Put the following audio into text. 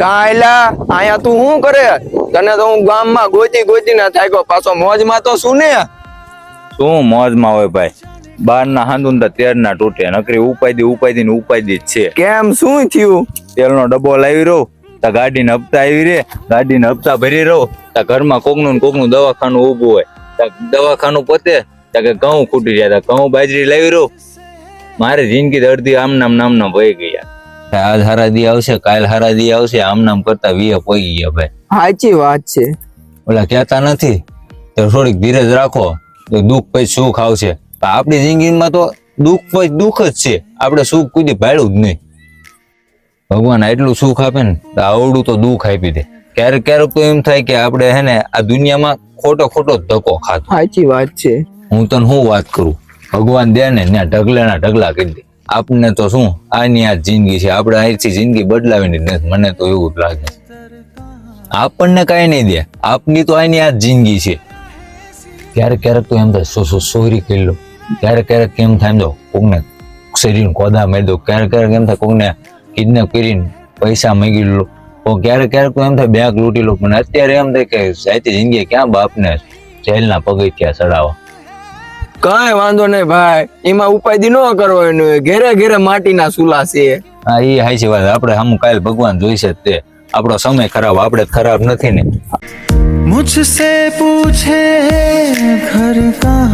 કાયલા આયા તું શું કરે? તને તો હું ગામમાં ગોતી ગોતી ના થાય પાછો મોજમાં તો શું ને? શું મોજમાં હોય ભાઈ? બાર ના હાંધું તો તેર ના તૂટે નકરી ઉપાય દી ઉપાય દી ને ઉપાય દી છે. કેમ? શું થયું? તેલનો ડબ્બો લાવી રહ્યો. તો ગાડીને હપ્તા આવી રે. ગાડીને હપ્તા ભરી રહો તો ઘરમાં કોકનું ને કોકનું દવાખાનું ઊભું હોય. તો દવાખાનું પતે તો કે ઘઉં ખૂટી જાય. તો ઘઉં બાજરી લાવી રહો મારી જિંદગી દર્દી અડધી આમ નામ નામ નામ વહી ગયા આજ હારાદી આવશે કાલ હારાદી આવશે આમ નામ કરતા વીએ પોઈ ગયા ભાઈ. સાચી વાત છે. ઓલા કહેતા નથી તો થોડીક ધીરજ રાખો તો દુઃખ પછી સુખ આવશે. પણ આપણી જિંદગીમાં તો દુઃખ પછી દુઃખ જ છે. આપણે સુખ કોઈ ભાડું ભાડ્યું જ નહીં. ભગવાન એટલું સુખ આપે ને તો આવડું તો દુઃખ આપી દે. ક્યારેક ક્યારેક તો એમ થાય કે આપણે હે ને આ દુનિયામાં ખોટો ખોટો ધક્કો ખાતો સાચી વાત છે. હું તને શું વાત કરું? ભગવાન દે ને ત્યાં ઢગલાના ઢગલા કરી દે. આપને તો શું? આની આ જિંદગી છે. આપણે અહીંથી જિંદગી બદલાવીની નથી. મને તો એવું જ લાગે. આપણને કઈ નહીં દે. આપની તો આની આ જિંદગી છે. ક્યારેક ક્યારેક તો એમ થાય સોરી કરી લો. ક્યારેક ક્યારેક કેમ થાય, એમ જો, કોકને શરીર કોદા મારી દો ક્યારેક ક્યારેક એમ થાય, કોકને કિડનેપ કરીને પૈસા માંગી લો. તો ક્યારેક ક્યારેક તો એમ થાય, બેગ લૂંટી લો. પણ અત્યારે એમ થાય કે, સાચી જિંદગી ક્યાં બાપને જેલના પગથિયા ચડાવવા. કઈ વાંધો નહીં ભાઈ. એમાં ઉપાય દી ન કરવો એનો ઘેરે ઘેરે માટીના સુલા છે. હા એ હાચી વાત. આપડે હમ કાલ ભગવાન જોઈશે તે. આપણો સમય ખરાબ આપણે ખરાબ નથી ને. મુજસે પૂછે ઘર કા